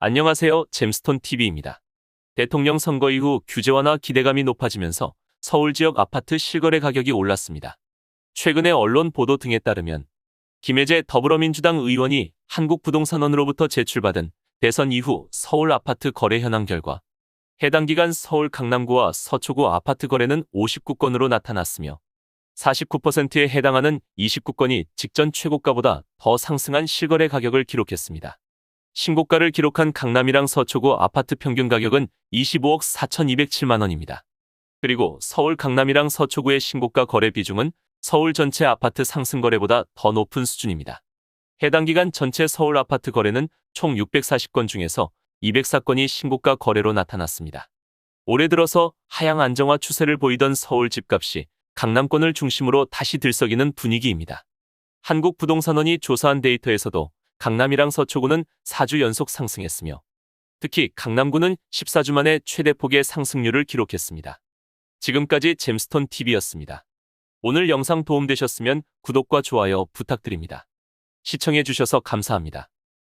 안녕하세요. 잼스톤 TV입니다. 대통령 선거 이후 규제 완화 기대감이 높아지면서 서울 지역 아파트 실거래 가격이 올랐습니다. 최근의 언론 보도 등에 따르면 김혜재 더불어민주당 의원이 한국부동산원으로부터 제출받은 대선 이후 서울 아파트 거래 현황 결과 해당 기간 서울 강남구와 서초구 아파트 거래는 59건으로 나타났으며 49%에 해당하는 29건이 직전 최고가보다 더 상승한 실거래 가격을 기록했습니다. 신고가를 기록한 강남이랑 서초구 아파트 평균 가격은 25억 4,207만 원입니다. 그리고 서울 강남이랑 서초구의 신고가 거래 비중은 서울 전체 아파트 상승 거래보다 더 높은 수준입니다. 해당 기간 전체 서울 아파트 거래는 총 640건 중에서 204건이 신고가 거래로 나타났습니다. 올해 들어서 하향 안정화 추세를 보이던 서울 집값이 강남권을 중심으로 다시 들썩이는 분위기입니다. 한국부동산원이 조사한 데이터에서도 강남이랑 서초구는 4주 연속 상승했으며 특히 강남구는 14주 만에 최대 폭의 상승률을 기록했습니다. 지금까지 잼스톤 TV였습니다. 오늘 영상 도움되셨으면 구독과 좋아요 부탁드립니다. 시청해주셔서 감사합니다.